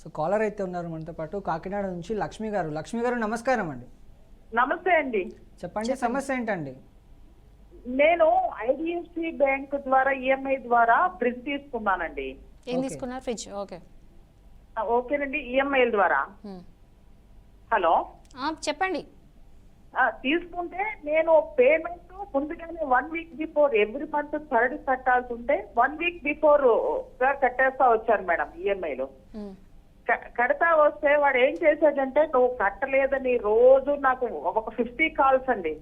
So caller అయితే ఉన్నారు మనతో పాటు కాకినాడ నుంచి లక్ష్మి గారు. లక్ష్మి గారు నమస్కారం అండి. నమస్తే అండి. చెప్పండి సమస్య ఏంటండి? నేను ఐడిఎఫ్సి బ్యాంక్ ద్వారా ఈఎంఐ ద్వారా ఫ్రిడ్జ్ తీసుకున్నానండి. ఏం. తీసుకున్నారు? Fridge okay. ఓకేనండి ఈఎంఐల ద్వారా. హలో? చెప్పండి. ఆ, తీసుకుంటే నేను పేమెంట్ ముందుగానే one week before every month third కట్టాల్సి ఉంటే వన్ వీక్ బిఫోర్గా కట్టేస్తా వచ్చాను మేడం ఈఎంఐలు. కడతా వస్తే వాడు ఏం చేశాడంటే నువ్వు కట్టలేదని రోజు నాకు ఒక ఫిఫ్టీ కాల్స్ అండి.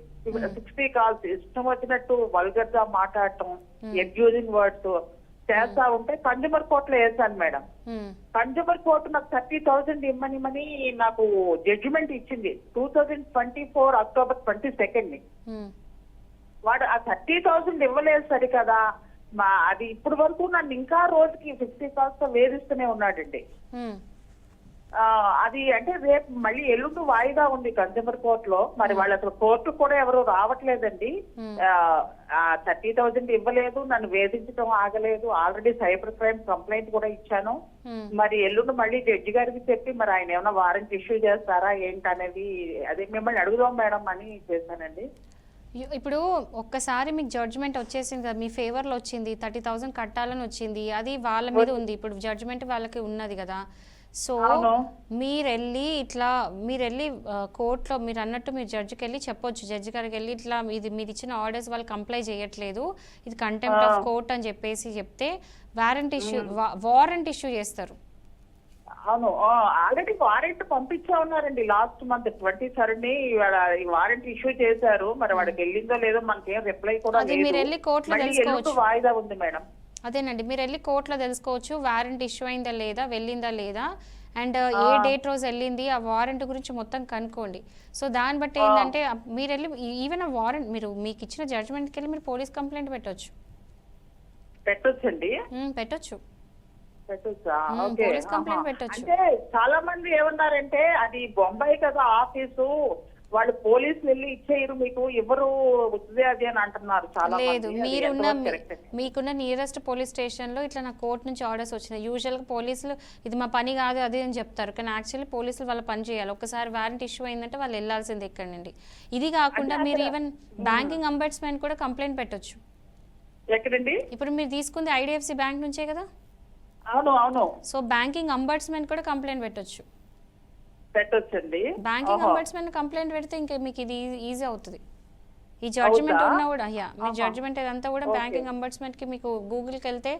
సిక్స్టీ కాల్స్ ఇష్టం వచ్చినట్టు వల్గర్గా మాట్లాడటం అబ్యూజింగ్ వర్డ్స్ చేస్తా ఉంటే కన్జ్యూమర్ కోర్టులో వేసాను మేడం. మ్మ్. కన్జ్యూమర్ కోర్టు నాకు థర్టీ థౌసండ్ ఇమ్మనిమని నాకు జడ్జిమెంట్ ఇచ్చింది. Two thousand twenty four October twenty సెకండ్ని. వాడు ఆ థర్టీ థౌసండ్ ఇవ్వలేదు సరి కదా మా అది ఇప్పటి వరకు నన్ను ఇంకా రోజుకి ఫిఫ్టీ కాల్స్తో వేధిస్తూనే ఉన్నాడండి. అది అంటే రేపు మళ్ళీ ఎల్లుండి వాయిదా ఉంది కన్స్యూమర్ కోర్టులో. మరి వాళ్ళు అసలు కోర్టు కూడా ఎవరు రావట్లేదండి. థర్టీ థౌజండ్ ఇవ్వలేదు నన్ను వేధించడం ఆగలేదు. ఆల్రెడీ సైబర్ క్రైమ్ కంప్లైంట్ కూడా ఇచ్చాను. మరి ఎల్లుండి మళ్ళీ జడ్జి గారికి చెప్పి మరి ఆయన ఏమైనా వారెంట్ ఇష్యూ చేస్తారా ఏంటనేది అదే మిమ్మల్ని అడుగుదాం మేడం అని చేశానండి. ఇప్పుడు ఒక్కసారి మీకు జడ్జ్మెంట్ వచ్చేసింది కదా మీ ఫేవర్లో వచ్చింది థర్టీ థౌసండ్ కట్టాలని వచ్చింది అది వాళ్ళ మీద ఉంది. ఇప్పుడు జడ్జ్మెంట్ వాళ్ళకి ఉన్నది కదా. సో అవును. మీరు వెళ్ళి ఇట్లా మీరు వెళ్ళి కోర్టులో మీరు అన్నట్టు మీరు జడ్జికి వెళ్ళి చెప్పొచ్చు. జడ్జి గారికి వెళ్ళి ఇట్లా ఇది మీరు ఇచ్చిన ఆర్డర్స్ వాళ్ళు కంప్లై చేయట్లేదు. ఇది కంటెంప్ట్ ఆఫ్ కోర్ట్ అని చెప్పేసి చెప్తే వారెంట్ ఇష్యూ వారెంట్ ఇష్యూ చేస్తారు. అవును. ఆల్రెడీ వారెంట్ పంపించా ఉన్నారండి. లాస్ట్ మంత్ ట్వంటీ థర్డ్ని వారెంట్ ఇష్యూ చేశారు. మరి వాడికి వెళ్ళిందో లేదో మనకేం రిప్లై కూడా. వాయిదా ఉంది మేడం? అదేనండి. మీరు వెళ్ళి కోర్టులో తెలుసుకోవచ్చు వారెంట్ ఇష్యూ అయిందా లేదా వెళ్ళిందా లేదా అండ్ ఏ డేట్ రోజు వెళ్ళింది ఆ వారెంట్ గురించి మొత్తం కనుక్కోండి. సో దాన్ని బట్టి ఏంటంటే మీరు వెళ్ళి ఈవెన్ ఆ వారెంట్ మీరు మీకు ఇచ్చిన జడ్జ్మెంట్కి వెళ్ళి మీరు పోలీస్ కంప్లైంట్ పెట్టొచ్చు. పెట్టొచ్చండి. పెట్టొచ్చు. Police complaint. పెట్టొచ్చు. అంటే చాలా మంది ఏమన్నారంటే అది బొంబాయి కదా ఆఫీసు వాళ్ళు పోలీసులు వెళ్ళి ఇచ్చేయరు మీకు ఎవరు వద్దే అది అని అంటున్నారు చాలా లేదు మీరున్న? మీకున్న నియరెస్ట్ పోలీస్ స్టేషన్లో ఇట్లా నాకు కోర్టు నుంచి ఆర్డర్స్ వచ్చినాయి. యూజువల్గా పోలీసులు ఇది మా పని కాదు అది అని చెప్తారు. కానీ యాక్చువల్లీ పోలీసులు వాళ్ళ పని చేయాలి. ఒకసారి వారెంట్ ఇష్యూ అయిందంటే వాళ్ళు వెళ్ళాల్సింది ఇక్కడ నుండి. ఇది కాకుండా మీరు ఈవెన్ బ్యాంకింగ్ అంబర్స్మెంట్ కూడా కంప్లైంట్ పెట్టొచ్చు. ఎక్కడండి? ఇప్పుడు మీరు తీసుకుంది ఐడిఎఫ్సి బ్యాంక్ నుంచే కదా? అవును అవును. సో బ్యాంకింగ్ అంబర్స్మెంట్ కూడా కంప్లైంట్ పెట్టొచ్చు. పెట్టొచ్చండి బ్యాంకింగ్ ఓహో. అంబర్స్మెంట్ కంప్లైంట్ పెడితే ఇంకా మీకు ఇది ఈజీ అవుతుంది ఈ జడ్జిమెంట్? ఉన్నా కూడా యా మీ జడ్జిమెంట్ ఇదంతా కూడా బ్యాంకింగ్ అంబర్స్మెంట్కి మీకు గూగుల్కి వెళ్తే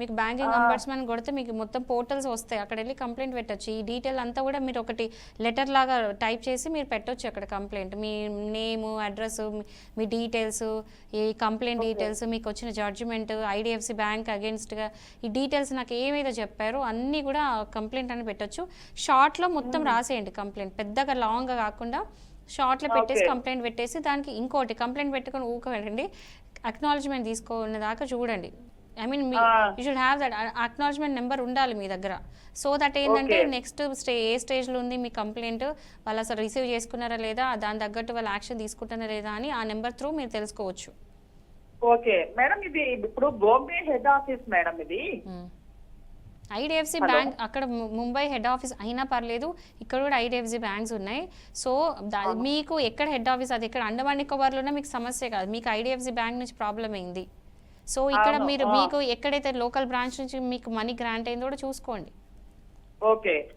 మీకు బ్యాంకింగ్ అంబర్స్మెంట్ కొడితే మీకు మొత్తం పోర్టల్స్ వస్తాయి. అక్కడ వెళ్ళి కంప్లైంట్ పెట్టొచ్చు. ఈ డీటెయిల్ అంతా కూడా మీరు ఒకటి లెటర్ లాగా టైప్ చేసి మీరు పెట్టొచ్చు అక్కడ కంప్లైంట్ మీ నేము అడ్రస్ మీ డీటెయిల్స్ ఈ కంప్లైంట్ డీటెయిల్స్ మీకు వచ్చిన జడ్జిమెంట్ ఐడిఎఫ్సి బ్యాంక్ అగేన్స్ట్గా ఈ డీటెయిల్స్ నాకు ఏమైతే చెప్పారో అన్నీ కూడా కంప్లైంట్ అని పెట్టొచ్చు. షార్ట్లో మొత్తం రాసేయండి కంప్లైంట్ పెద్దగా లాంగ్గా కాకుండా షార్ట్లో పెట్టేసి. కంప్లైంట్ పెట్టేసి దానికి ఇంకోటి కంప్లైంట్ పెట్టుకొని ఊకోండి అక్నాలజ్మెంట్ తీసుకున్న దాకా చూడండి. I mean me. You should have that acknowledgement number ఉండాలి మీ దగ్గర. సో దట్ ఏంటంటే. నెక్స్ట్ స్టే ఏ స్టేజ్లో ఉంది మీ కంప్లైంట్ వాళ్ళు అసలు రిసీవ్ చేసుకున్నారా లేదా? దాని తగ్గట్టు వాళ్ళు యాక్షన్ తీసుకుంటున్నారా లేదా అని ఆ నెంబర్ త్రూ మీరు తెలుసుకోవచ్చు. ఓకే. మేడం ఇది ఇప్పుడు బాంబే హెడ్ ఆఫీస్ మేడం ఇది. ఐడిఎఫ్సి? బ్యాంక్ అక్కడ ముంబై హెడ్ ఆఫీస్ అయినా పర్లేదు ఇక్కడ కూడా ఐడిఎఫ్సి బ్యాంక్స్ ఉన్నాయి. సో మీకు ఎక్కడ హెడ్ ఆఫీస్ అది ఇక్కడ అండమాన్ నికోబార్లో ఉన్నా మీకు సమస్య కాదు. మీకు ఐడిఎఫ్సి బ్యాంక్ నుంచి ప్రాబ్లం అయింది సో ఇక్కడ మీరు. మీకు ఎక్కడైతే లోకల్ బ్రాంచ్ నుంచి మీకు మనీ గ్రాంట్ అయిందో కూడా చూసుకోండి.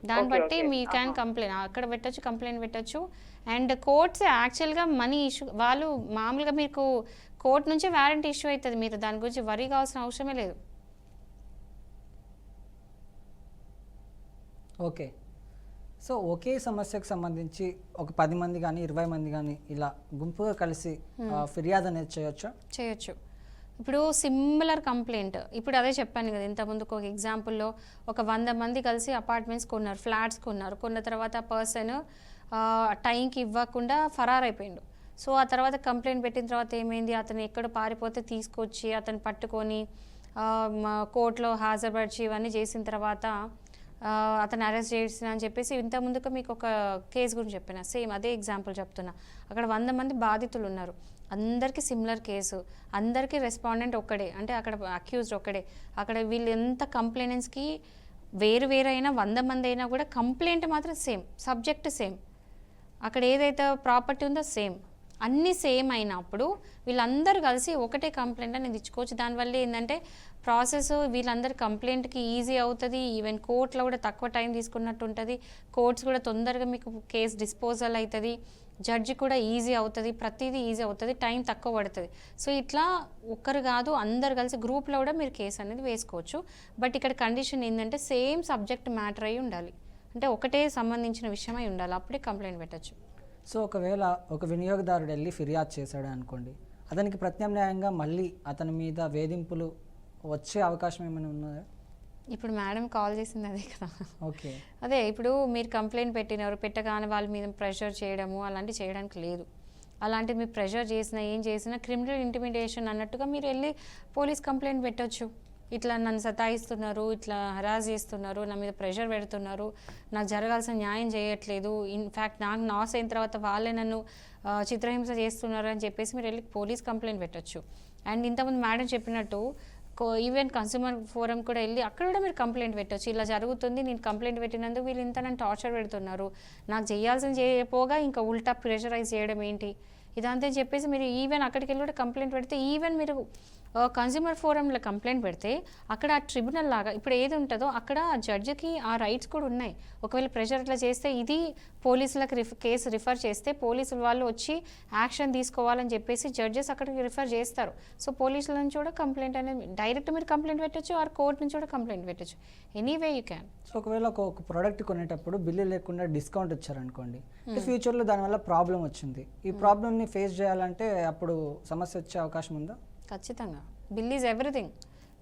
దాన్ని బట్టి. మీ క్యాన్ కంప్లైంట్ అక్కడ పెట్టొచ్చు కంప్లైంట్ పెట్టొచ్చు. అండ్ కోర్ట్స్ యాక్చువల్గా మనీ ఇష్యూ వాళ్ళు మామూలుగా మీకు కోర్ట్ నుంచి వారంటీ ఇష్యూ అవుతుంది. మీరు దాని గురించి వరీ కావాల్సిన అవసరమే లేదు. ఓకే. సో ఒకే సమస్యకు సంబంధించి ఒక పది మంది కానీ ఇరవై మంది కానీ ఇలా గుంపుగా కలిసి ఫిర్యాదు అనేది చేయొచ్చా? చేయొచ్చు. ఇప్పుడు సిమిలర్ కంప్లైంట్ ఇప్పుడు అదే చెప్పాను కదా ఇంతకుముందుకు ఒక ఎగ్జాంపుల్లో ఒక వంద మంది కలిసి అపార్ట్మెంట్స్ కొన్నారు ఫ్లాట్స్ కొన్నారు. కొన్న తర్వాత పర్సన్ టైంకి ఇవ్వకుండా ఫరార్ అయిపోయిండు సో ఆ తర్వాత కంప్లైంట్ పెట్టిన తర్వాత ఏమైంది? అతను ఎక్కడ పారిపోతే తీసుకొచ్చి అతను పట్టుకొని కోర్టులో హాజరుపరిచి ఇవన్నీ చేసిన తర్వాత అతను అరెస్ట్ చేసిన అని చెప్పేసి ఇంత ముందుకు మీకు ఒక కేసు గురించి చెప్పిన. సేమ్ అదే ఎగ్జాంపుల్ చెప్తున్నా. అక్కడ వంద మంది బాధితులు ఉన్నారు. అందరికీ సిమిలర్ కేసు. అందరికీ రెస్పాండెంట్ ఒక్కడే. అంటే అక్కడ అక్యూజ్డ్ ఒక్కడే. అక్కడ వీళ్ళు ఎంత కంప్లైనెన్స్కి వేరు వేరైనా వంద మంది అయినా కూడా కంప్లైంట్ మాత్రం సేమ్ సబ్జెక్ట్ సేమ్ అక్కడ ఏదైతే ప్రాపర్టీ ఉందో సేమ్ అన్నీ సేమ్ అయినప్పుడు వీళ్ళందరూ కలిసి ఒకటే కంప్లైంట్ అనేది ఇచ్చుకోవచ్చు. దానివల్ల ఏంటంటే ప్రాసెస్ వీళ్ళందరి కంప్లైంట్కి ఈజీ అవుతుంది. ఈవెన్ కోర్టులో కూడా తక్కువ టైం తీసుకున్నట్టు ఉంటుంది. కోర్ట్స్ కూడా తొందరగా మీకు కేసు డిస్పోజల్ అవుతుంది జడ్జి కూడా ఈజీ అవుతుంది. ప్రతిదీ ఈజీ అవుతుంది. టైం తక్కువ పడుతుంది. సో ఇట్లా ఒక్కరు కాదు అందరు కలిసి గ్రూప్లో కూడా మీరు కేసు అనేది వేసుకోవచ్చు. బట్ ఇక్కడ కండిషన్ ఏంటంటే సేమ్ సబ్జెక్ట్ మ్యాటర్ అయి ఉండాలి. అంటే ఒకటే సంబంధించిన విషయమై ఉండాలి. అప్పుడే కంప్లైంట్ పెట్టచ్చు. సో ఒకవేళ ఒక వినియోగదారుడు వెళ్ళి ఫిర్యాదు చేశాడు అనుకోండి అతనికి ప్రత్యామ్నాయంగా మళ్ళీ అతని మీద వేధింపులు వచ్చే అవకాశం ఏమైనా ఉన్నదా? ఇప్పుడు మేడం కాల్ చేసింది అదే కదా. ఓకే. అదే ఇప్పుడు మీరు కంప్లైంట్ పెట్టినారు పెట్టగానే వాళ్ళ మీద ప్రెషర్ చేయడము అలాంటివి చేయడానికి లేదు. అలాంటివి మీరు ప్రెషర్ చేసినా ఏం చేసినా క్రిమినల్ ఇంటిమిడేషన్ అన్నట్టుగా మీరు వెళ్ళి పోలీస్ కంప్లైంట్ పెట్టొచ్చు. ఇట్లా నన్ను సతాయిస్తున్నారు ఇట్లా హరాజ్ చేస్తున్నారు నా మీద ప్రెషర్ పెడుతున్నారు నాకు జరగాల్సిన న్యాయం చేయట్లేదు. ఇన్ఫ్యాక్ట్ నాకు నాస్ అయిన తర్వాత వాళ్ళే నన్ను చిత్రహింస చేస్తున్నారు అని చెప్పేసి మీరు వెళ్ళి పోలీస్ కంప్లైంట్ పెట్టొచ్చు. అండ్ ఇంతకుముందు మేడం చెప్పినట్టు ఈవెన్ కన్స్యూమర్ ఫోరం కూడా వెళ్ళి అక్కడ కూడా మీరు కంప్లైంట్ పెట్టొచ్చు. ఇలా జరుగుతుంది నేను కంప్లైంట్ పెట్టినందుకు వీళ్ళు ఇంత నన్ను టార్చర్ పెడుతున్నారు. నాకు చేయాల్సిన చేయపోగా ఇంకా ఉల్టా ప్రెషరైజ్ చేయడం ఏంటి? ఇదంతా చెప్పేసి మీరు ఈవెన్ అక్కడికి వెళ్ళి కూడా కంప్లైంట్ పెడితే ఈవెన్ మీరు కన్స్యూమర్ ఫోరంలో కంప్లైంట్ పెడితే అక్కడ ఆ ట్రిబ్యునల్ లాగా ఇప్పుడు ఏది ఉంటుందో అక్కడ ఆ జడ్జికి ఆ రైట్స్ కూడా ఉన్నాయి. ఒకవేళ ప్రెషర్ ఇట్లా చేస్తే ఇది పోలీసులకు రిఫ్ కేసు రిఫర్ చేస్తే పోలీసులు వాళ్ళు వచ్చి యాక్షన్ తీసుకోవాలని చెప్పేసి జడ్జెస్ అక్కడికి రిఫర్ చేస్తారు. సో పోలీసుల నుంచి కూడా కంప్లైంట్ అనేది డైరెక్ట్ మీరు కంప్లైంట్ పెట్టొచ్చు ఆర్ కోర్ట్ నుంచి కూడా కంప్లైంట్ పెట్టొచ్చు. ఎనీవే యూ క్యాన్ సో ఒకవేళ ఒక ప్రోడక్ట్ కొనేటప్పుడు బిల్లు లేకుండా డిస్కౌంట్ ఇచ్చారనుకోండి ఫ్యూచర్లో దానివల్ల ప్రాబ్లం వచ్చింది. ఈ ప్రాబ్లమ్ని ఫేస్ చేయాలంటే అప్పుడు సమస్య వచ్చే అవకాశం ఉందా? ఖచ్చితంగా. Bill is everything.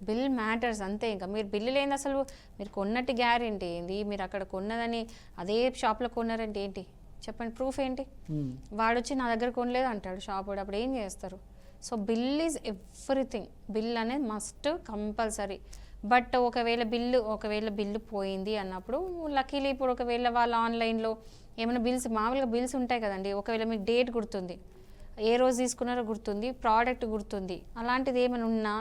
Bill matters అంతే ఇంకా. మీరు బిల్లు లేని అసలు మీరు కొన్నట్టు గ్యారెంటీ ఏంది? మీరు అక్కడ కొన్నదని అదే షాప్లో కొన్నారంటే ఏంటి? చెప్పండి ప్రూఫ్ ఏంటి. వాడు వచ్చి నా దగ్గర కొనలేదు అంటాడు షాప్ వాడు. అప్పుడు ఏం చేస్తారు? So bill is everything. Bill అనేది మస్ట్ కంపల్సరీ. బట్ ఒకవేళ బిల్లు ఒకవేళ బిల్లు పోయింది అన్నప్పుడు లక్కీలీ ఇప్పుడు ఒకవేళ వాళ్ళు ఆన్లైన్లో ఏమైనా బిల్స్ మామూలుగా బిల్స్ ఉంటాయి కదండి. ఒకవేళ మీకు డేట్ గుర్తుంది ఏ రోజు తీసుకున్నారో గుర్తుంది ప్రోడక్ట్ గుర్తుంది అలాంటిది ఏమైనా ఉన్నా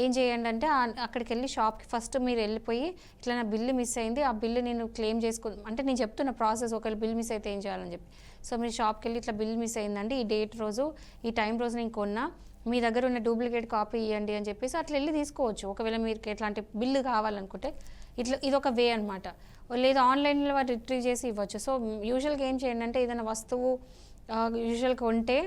ఏం చేయండి అంటే అక్కడికి వెళ్ళి షాప్కి ఫస్ట్ మీరు వెళ్ళిపోయి ఇట్లా నా బిల్లు మిస్ అయింది ఆ బిల్లు నేను క్లెయిమ్ చేసుకో అంటే నేను చెప్తున్న ప్రాసెస్ ఒకవేళ బిల్ మిస్ అయితే ఏం చేయాలని చెప్పి. సో మీరు షాప్కి వెళ్ళి ఇట్లా బిల్ మిస్ అయిందండి ఈ డేట్ రోజు ఈ టైం రోజు నేను కొన్నా మీ దగ్గర ఉన్న డూప్లికేట్ కాపీ ఇవ్వండి అని చెప్పేసి అట్లా వెళ్ళి తీసుకోవచ్చు. ఒకవేళ మీకు ఎట్లాంటి బిల్లు కావాలనుకుంటే ఇట్లా ఇది ఒక వే అనమాట లేదా ఆన్లైన్లో వాటి రిట్రీవ్ చేసి ఇవ్వచ్చు. సో యూజువల్గా ఏం చేయండి అంటే ఏదైనా వస్తువు యూజువల్గా ఉంటే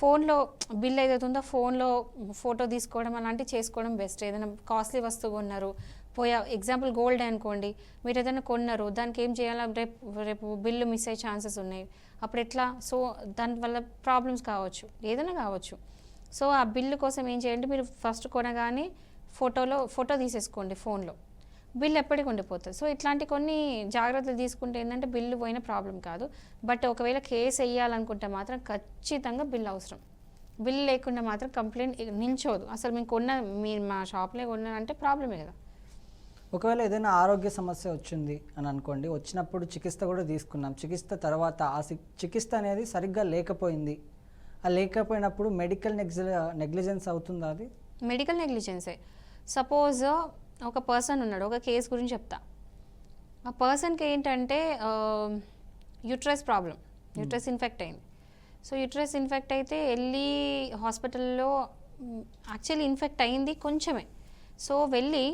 ఫోన్లో బిల్ ఏదైతే ఉందో ఫోన్లో ఫోటో తీసుకోవడం అలాంటివి చేసుకోవడం బెస్ట్ ఏదైనా కాస్ట్లీ వస్తువు కొన్నారు. పోయా ఎగ్జాంపుల్ గోల్డ్ అనుకోండి. మీరు ఏదైనా కొన్నారు. దానికి ఏం చేయాలో? రేపు రేపు బిల్లు మిస్ అయ్యే ఛాన్సెస్ ఉన్నాయి. అప్పుడు ఎట్లా? సో దానివల్ల ప్రాబ్లమ్స్ కావచ్చు. ఏదైనా కావచ్చు. సో ఆ బిల్లు కోసం ఏం చేయండి? మీరు ఫస్ట్ కొనగానే ఫోటోలో ఫోటో తీసేసుకోండి ఫోన్లో. బిల్ ఎప్పటికి ఉండిపోతుంది. సో ఇట్లాంటి కొన్ని జాగ్రత్తలు తీసుకుంటే ఏంటంటే బిల్లు పోయిన ప్రాబ్లం కాదు. బట్ ఒకవేళ కేసు వేయాలనుకుంటే మాత్రం ఖచ్చితంగా బిల్ అవసరం. బిల్ లేకుండా మాత్రం కంప్లైంట్ నిల్చోదు. అసలు మేము కొన్న మీరు మా షాప్లో కొన్నానంటే ప్రాబ్లమే కదా. ఒకవేళ ఏదైనా ఆరోగ్య సమస్య వచ్చింది అని అనుకోండి వచ్చినప్పుడు చికిత్స కూడా తీసుకున్నాం. చికిత్స తర్వాత ఆ చికిత్స అనేది సరిగ్గా లేకపోయింది లేకపోయినప్పుడు మెడికల్ నెగ్జి నెగ్లిజెన్స్ అవుతుందా అది? మెడికల్ నెగ్లిజెన్సే సపోజ్ ఒక పర్సన్ ఉన్నాడు ఒక కేసు గురించి చెప్తా. ఆ పర్సన్కి ఏంటంటే యూట్రస్ ప్రాబ్లం యూట్రస్ ఇన్ఫెక్ట్ అయింది. సో యూట్రస్ ఇన్ఫెక్ట్ అయితే వెళ్ళి హాస్పిటల్లో యాక్చువల్లీ ఇన్ఫెక్ట్ అయింది కొంచెమే. సో వెళ్ళి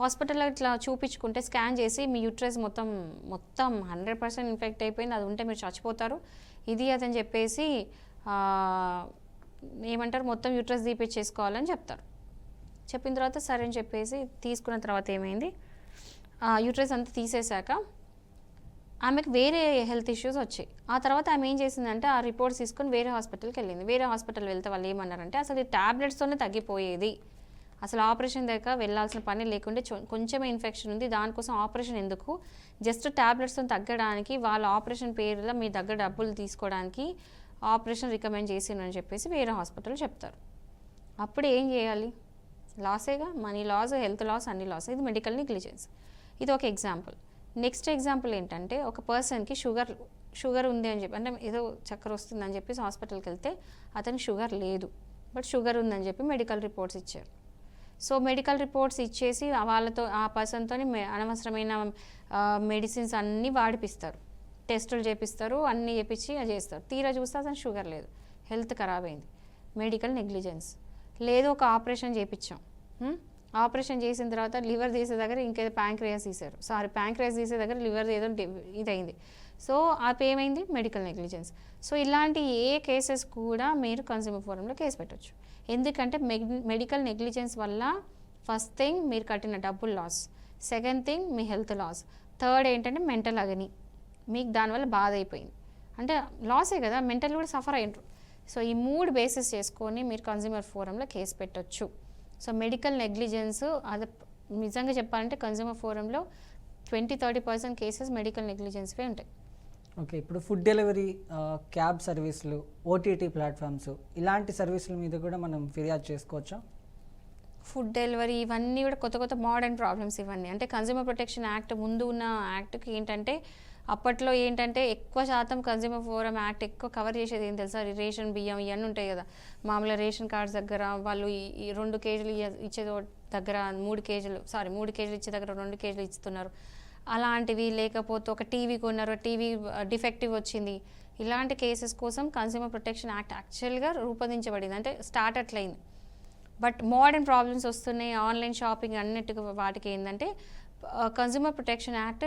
హాస్పిటల్లో ఇట్లా చూపించుకుంటే స్కాన్ చేసి మీ యూట్రస్ మొత్తం మొత్తం హండ్రెడ్ పర్సెంట్ ఇన్ఫెక్ట్ అయిపోయింది అది ఉంటే మీరు చచ్చిపోతారు. ఇది అదని చెప్పేసి ఏమంటారు? మొత్తం యూట్రస్ తీపిచ్చేసుకోవాలని చెప్తారు. చెప్పిన తర్వాత సరే అని చెప్పేసి తీసుకున్న తర్వాత ఏమైంది? యూట్రస్ అంతా తీసేశాక ఆమెకు వేరే హెల్త్ ఇష్యూస్ వచ్చాయి. ఆ తర్వాత ఆమె ఏం చేసిందంటే ఆ రిపోర్ట్స్ తీసుకొని వేరే హాస్పిటల్కి వెళ్ళింది. వేరే హాస్పిటల్ వెళ్తే వాళ్ళు ఏమన్నారంటే అసలు ఈ ట్యాబ్లెట్స్తోనే తగ్గిపోయేది. అసలు ఆపరేషన్ దాకా వెళ్ళాల్సిన పని లేకుంటే కొంచెమే ఇన్ఫెక్షన్ ఉంది. దానికోసం ఆపరేషన్ ఎందుకు? జస్ట్ ట్యాబ్లెట్స్తో తగ్గడానికి వాళ్ళ ఆపరేషన్ పేరులో మీ దగ్గర డబ్బులు తీసుకోవడానికి ఆపరేషన్ రికమెండ్ చేసిండని చెప్పేసి వేరే హాస్పిటల్ చెప్తారు. అప్పుడు ఏం చేయాలి? లాసేగా? మనీ లాస్ హెల్త్ లాస్ అన్ని లాస్. ఇది మెడికల్ నెగ్లిజెన్స్. ఇది ఒక ఎగ్జాంపుల్. నెక్స్ట్ ఎగ్జాంపుల్ ఏంటంటే ఒక పర్సన్కి షుగర్ షుగర్ ఉంది అని చెప్పి అంటే ఏదో చక్కెర వస్తుందని చెప్పేసి హాస్పిటల్కి వెళ్తే అతనికి షుగర్ లేదు. బట్ షుగర్ ఉందని చెప్పి మెడికల్ రిపోర్ట్స్ ఇచ్చారు. సో మెడికల్ రిపోర్ట్స్ ఇచ్చేసి వాళ్ళతో ఆ పర్సన్తో అనవసరమైన మెడిసిన్స్ అన్నీ వాడిపిస్తారు. టెస్టులు చేపిస్తారు అన్నీ చేపించి అది చేస్తారు. తీరా చూస్తే అతను షుగర్ లేదు. హెల్త్ ఖరాబ్ అయింది. Medical negligence. లేదు ఒక ఆపరేషన్ చేయించాం ఆపరేషన్ చేసిన తర్వాత లివర్ తీసే దగ్గర ఇంకేదో ప్యాంక్రియాస్ తీశారు. సారీ ప్యాంక్రియాస్ తీసే దగ్గర లివర్ ఏదో ఇదైంది. సో అది ఏమైంది మెడికల్ నెగ్లిజెన్స్. సో ఇలాంటి ఏ కేసెస్ కూడా మీరు కన్స్యూమర్ ఫోరంలో కేసు పెట్టచ్చు. ఎందుకంటే మెడికల్ నెగ్లిజెన్స్ వల్ల ఫస్ట్ థింగ్ మీరు కట్టిన డబ్బులు లాస్. సెకండ్ థింగ్ మీ హెల్త్ లాస్. థర్డ్ ఏంటంటే మెంటల్ అగని. మీకు దానివల్ల బాధ అయిపోయింది. అంటే లాసే కదా మెంటల్ కూడా సఫర్ అయ్యిండ్రు. సో ఈ మూడు బేసిస్ చేసుకొని మీరు కన్జ్యూమర్ ఫోరంలో కేసు పెట్టొచ్చు. సో మెడికల్ నెగ్లిజెన్స్ అది నిజంగా చెప్పాలంటే consumer ఫోరంలో twenty thirty percent cases medical నెగ్లిజెన్స్వే ఉంటాయి. ఓకే ఇప్పుడు ఫుడ్ డెలివరీ క్యాబ్ సర్వీసులు ఓటీటీ ప్లాట్ఫామ్స్ ఇలాంటి సర్వీసుల మీద కూడా మనం ఫిర్యాదు చేసుకోవచ్చా? ఫుడ్ డెలివరీ ఇవన్నీ కూడా కొత్త కొత్త మోడర్న్ ప్రాబ్లమ్స్ ఇవన్నీ. అంటే కన్జ్యూమర్ ప్రొటెక్షన్ యాక్ట్ ముందు ఉన్న యాక్ట్కి ఏంటంటే అప్పట్లో ఏంటంటే ఎక్కువ శాతం కన్జ్యూమర్ ఫోరం యాక్ట్ ఎక్కువ కవర్ చేసేది ఏం తెలుసా? రేషన్ బియ్యం ఇవన్నీ ఉంటాయి కదా. మామూలుగా రేషన్ కార్డ్స్ దగ్గర వాళ్ళు ఈ- రెండు కేజీలు ఇచ్చే దగ్గర మూడు కేజీలు సారీ మూడు కేజీలు ఇచ్చే దగ్గర రెండు కేజీలు ఇస్తున్నారు. అలాంటివి లేకపోతే ఒక టీవీ కొన్నారు టీవీ డిఫెక్టివ్ వచ్చింది. ఇలాంటి కేసెస్ కోసం కన్జ్యూమర్ ప్రొటెక్షన్ యాక్ట్ యాక్చువల్గా రూపొందించబడింది. అంటే స్టార్ట్ అట్లయింది. బట్ మోడర్న్ ప్రాబ్లమ్స్ వస్తున్నాయి. ఆన్లైన్ షాపింగ్ అన్నిటికి వాటికి ఏంటంటే consumer protection act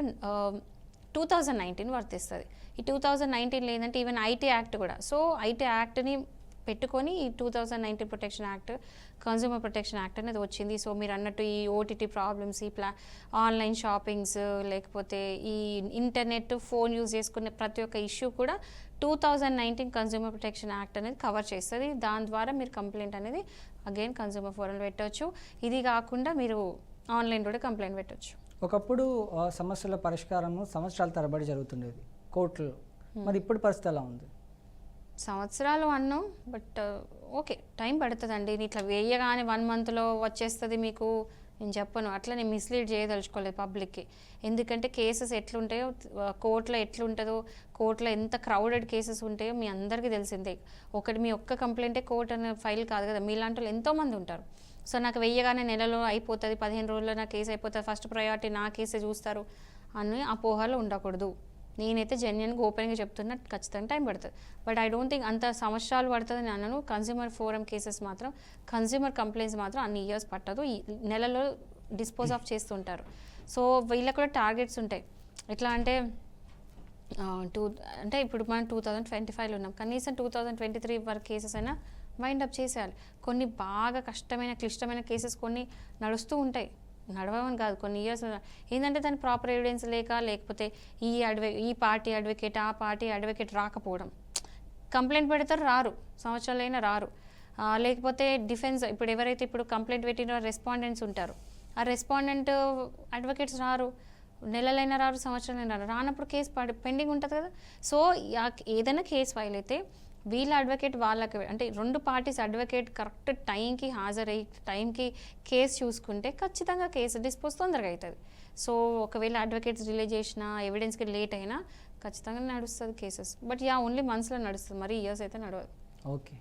two thousand nineteen వర్తిస్తుంది. ఈ టూ థౌజండ్ నైన్టీన్ లేదంటే ఈవెన్ ఐటీ యాక్ట్ కూడా. సో ఐటీ యాక్ట్ని పెట్టుకొని ఈ two thousand nineteen protection act consumer protection act అనేది వచ్చింది. సో మీరు అన్నట్టు ఈ ఓటీటీ ప్రాబ్లమ్స్ ఈ ప్లా ఆన్లైన్ షాపింగ్స్ లేకపోతే ఈ ఇంటర్నెట్ ఫోన్ యూజ్ చేసుకునే ప్రతి ఒక్క ఇష్యూ కూడా two thousand nineteen consumer protection act అనేది కవర్ చేస్తుంది. దాని ద్వారా మీరు కంప్లైంట్ అనేది అగైన్ కన్జ్యూమర్ ఫోరంలో పెట్టవచ్చు ఇది కాకుండా మీరు ఆన్లైన్ కూడా కంప్లైంట్ పెట్టవచ్చు ఒకప్పుడు సమస్యల పరిష్కారము సంవత్సరాల తరబడి జరుగుతుండేది కోర్టులో మరి ఇప్పుడు పరిస్థితి ఎలా ఉంది? సంవత్సరాలు అన్నాం బట్ ఓకే టైం పడుతుందండి. ఇట్లా వేయగానే వన్ మంత్లో వచ్చేస్తుంది మీకు నేను చెప్పను. అట్లా నేను మిస్లీడ్ చేయదలుచుకోలేదు పబ్లిక్కి. ఎందుకంటే కేసెస్ ఎట్లుంటాయో కోర్టులో ఎట్లుంటుందో కోర్టులో ఎంత క్రౌడెడ్ కేసెస్ ఉంటాయో మీ అందరికీ తెలిసిందే. ఒకటి మీ ఒక్క కంప్లైంటే కోర్ట్ అనే ఫైల్ కాదు కదా. మీలాంటి వాళ్ళు ఎంతోమంది ఉంటారు. సో నాకు వెయ్యగానే నెలలో అయిపోతుంది పదిహేను రోజుల్లో నా కేసు అయిపోతుంది. ఫస్ట్ ప్రయారిటీ నా కేసే చూస్తారు అని అపోహలు ఉండకూడదు. నేనైతే జెన్యున్గా ఓపెన్గా చెప్తున్నా ఖచ్చితంగా టైం పడుతుంది. బట్ ఐ డోంట్ థింక్ అంత సంవత్సరాలు పడుతుంది అని అన్నాను కన్జ్యూమర్ ఫోరం కేసెస్ మాత్రం కన్జ్యూమర్ కంప్లైంట్స్ మాత్రం అన్ని ఇయర్స్ పట్టదు. నెలలో డిస్పోజ్ ఆఫ్ చేస్తుంటారు. సో వీళ్ళకి కూడా టార్గెట్స్ ఉంటాయి. ఎట్లా అంటే టూ అంటే ఇప్పుడు మనం టూ థౌజండ్ ట్వంటీ ఫైవ్లో ఉన్నాం. కనీసం టూ థౌజండ్ ట్వంటీ త్రీ వరకు కేసెస్ అయినా వైండ్ అప్ చేసేయాలి. కొన్ని బాగా కష్టమైన క్లిష్టమైన కేసెస్ కొన్ని నడుస్తూ ఉంటాయి. నడవని కాదు కొన్ని ఇయర్స్ ఏంటంటే దాని ప్రాపర్ ఎవిడెన్స్ లేక లేకపోతే ఈ అడ్వే ఈ పార్టీ అడ్వకేట్ ఆ పార్టీ అడ్వకేట్ రాకపోవడం. కంప్లైంట్ పెడతారు రారు. సంవత్సరాలైనా రారు. లేకపోతే డిఫెన్స్ ఇప్పుడు ఎవరైతే ఇప్పుడు కంప్లైంట్ పెట్టిన రెస్పాండెంట్స్ ఉంటారు. ఆ రెస్పాండెంట్ అడ్వకేట్స్ రారు. నెలలైనా రారు సంవత్సరాలైనా రారు. రానప్పుడు కేసు పెండింగ్ ఉంటుంది కదా. సో ఏదైనా కేసు ఫైల్ అయితే వీళ్ళ అడ్వకేట్ వాళ్ళకి అంటే రెండు పార్టీస్ అడ్వకేట్ కరెక్ట్ టైంకి హాజరై టైంకి కేసు చూసుకుంటే ఖచ్చితంగా కేసు డిస్పోజ్ తొందరగా అవుతుంది సో ఒకవేళ అడ్వకేట్స్ రిలే చేసిన ఎవిడెన్స్కి లేట్ అయినా ఖచ్చితంగా నడుస్తుంది కేసెస్ బట్ యా ఓన్లీ మంత్స్లో నడుస్తుంది. మరి ఇయర్స్ అయితే నడవదు. ఓకే